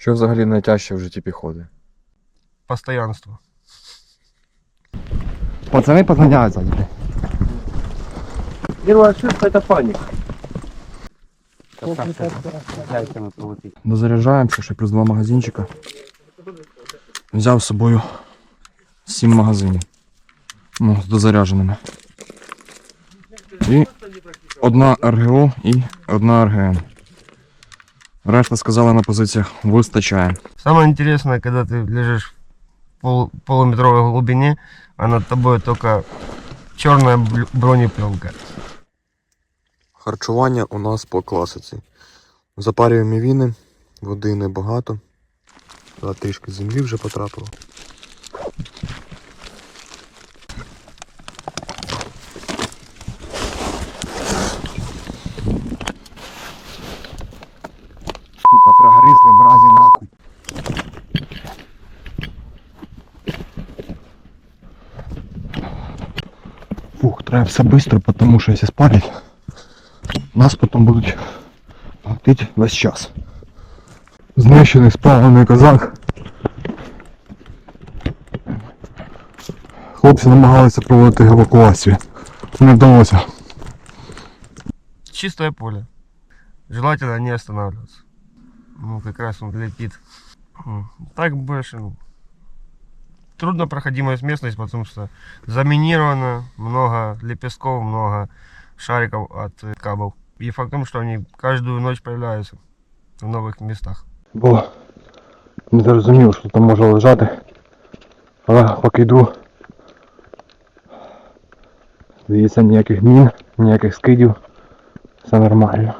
Що взагалі найтяжче в житті піхоти? Постоянство. Пацаны подгоняют сзади. Первая ошибка это паника. Дозаряджаємося, ще плюс два магазинчика. Взяв з собою 7 магазинів. Ну, з дозарядженими. І одна РГО і одна РГН. Решта сказала на позиціях вистачає. Самое интересное, когда ты лежишь в пол- полуметровой глубине, а над тобой только черная бронепленка. Харчування у нас по класиці. Запарюємо віни, води небагато. Да, трішки землі вже потрапило. Сука, прогризли мразі нахуй. Фух, треба все швидко, тому що якщо спалять, нас потім будуть гатити весь час. Знищений спалений козак. Хлопці намагалися проводити евакуацію. Не вдалося. Чистое поле. Желательно не останавливаться. Ну, как раз он летит. М, Так больше, ну, трудно проходимая местность, потому что заминировано, много лепестков, много шариков от э, кабов. И факт в том, что они каждую ночь появляются в новых местах. бо не зрозумів, що там може лежати. Але поки йду. Здається, ніяких мін, ніяких скидів. Все нормально.